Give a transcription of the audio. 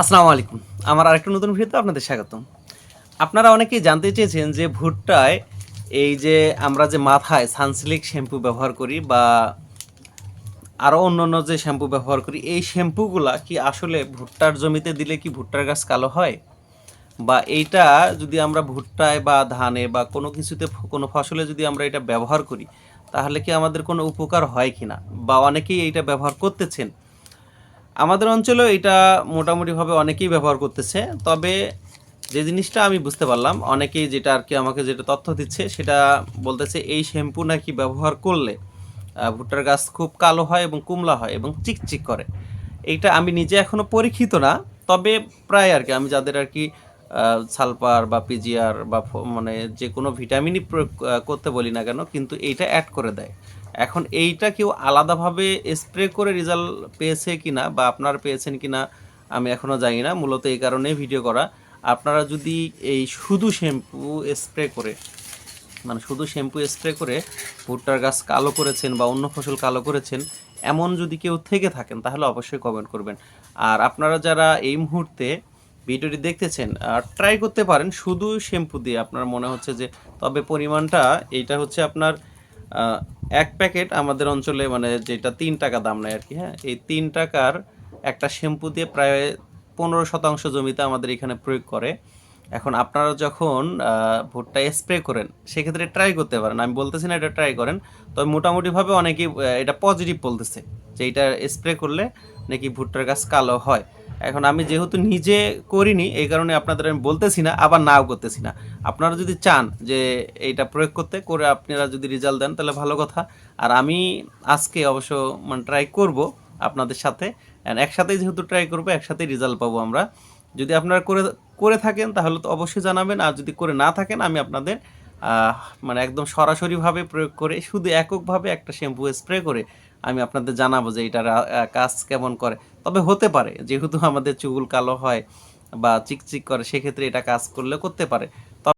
আসসালামু আলাইকুম। আমার আরেকটা নতুন ভিডিওতে আপনাদের স্বাগতম। আপনারা অনেকেই জানতে চেয়েছেন যে ভুট্টায় এই যে আমরা যে মাথায় সানসিলিক শ্যাম্পু ব্যবহার করি বা আরও অন্য অন্য যে শ্যাম্পু ব্যবহার করি, এই শ্যাম্পুগুলা কি আসলে ভুট্টার জমিতে দিলে কি ভুট্টার গাছ কালো হয়? বা এইটা যদি আমরা ভুট্টায় বা ধানে বা কোনো কিছুতে কোনো ফসলে যদি আমরা এটা ব্যবহার করি, তাহলে কি আমাদের কোনো উপকার হয় কি না বা অনেকেই এইটা ব্যবহার করতেছেন। আমাদের অঞ্চলেও এটা মোটামুটিভাবে অনেকেই ব্যবহার করতেছে, তবে যে জিনিসটা আমি বুঝতে পারলাম, অনেকেই যেটা আর কি আমাকে যেটা তথ্য দিচ্ছে, সেটা বলতেছে এই শ্যাম্পু নাকি ব্যবহার করলে ভুট্টার গাছ খুব কালো হয় এবং কুমলা হয় এবং চিকচিক করে। এইটা আমি নিজে এখনও পরীক্ষিত না, তবে প্রায় আর কি আমি যাদের আর কি সালফার বা পিজিআর বা মানে যে কোনো ভিটামিনই প্রয়োগ করতে বলি না কেন, কিন্তু এইটা অ্যাড করে দেয়। এখন এইটা কেউ আলাদাভাবে স্প্রে করে রেজাল্ট পেয়েছে কিনা বা আপনারা পেয়েছেন কিনা, আমি এখনও জানি না। মূলত এই কারণেই ভিডিও করা। আপনারা যদি এই শুধু শ্যাম্পু স্প্রে করে মানে শুধু শ্যাম্পু স্প্রে করে ভুট্টার গাছ কালো করেছেন বা অন্য ফসল কালো করেছেন, এমন যদি কেউ থেকে থাকেন, তাহলে অবশ্যই কমেন্ট করবেন। আর আপনারা যারা এই মুহূর্তে ভিডিওটি দেখতেছেন ট্রাই করতে পারেন শুধু শ্যাম্পু দিয়ে। আপনার মনে হচ্ছে যে, তবে পরিমাণটা, এইটা হচ্ছে আপনার এক প্যাকেট আমাদের অঞ্চলে মানে যেটা তিন টাকা দাম নেয় আর কি হ্যাঁ? এই তিন টাকার একটা শ্যাম্পু দিয়ে প্রায় পনেরো শতাংশ জমিতে আমাদের এখানে প্রয়োগ করে। এখন আপনারা যখন ভুট্টা স্প্রে করেন, সেক্ষেত্রে ট্রাই করতে পারেন। আমি বলতেছি না এটা ট্রাই করেন, তবে মোটামুটিভাবে অনেকেই এটা পজিটিভ বলতেছে যে এটা স্প্রে করলে নাকি ভুট্টার গাছ কালো হয়। এখন আমি যেহেতু নিজে করিনি, এই কারণে আপনাদের আমি বলতেছি না, আবার নাও করতেছি না। আপনারা যদি চান যে এইটা প্রয়োগ করতে, করে আপনারা যদি রেজাল্ট দেন, তাহলে ভালো কথা। আর আমি আজকে অবশ্য মানে ট্রাই করব আপনাদের সাথে। একসাথেই যেহেতু ট্রাই করব, একসাথেই রেজাল্ট পাবো আমরা। যদি আপনারা করে করে থাকেন, তাহলে তো অবশ্যই জানাবেন। আর যদি করে না থাকেন, আমি আপনাদের মানে একদম সরাসরিভাবে প্রয়োগ করে, শুধু এককভাবে একটা শ্যাম্পু স্প্রে করে আমি আপনাদের জানাব যে এটার কাজ কেমন করে। তবে হতে পারে, যেহেতু আমাদের চুল কালো হয় বা চিকচিক করে, সেক্ষেত্রে এটা কাজ করলে করতে পারে।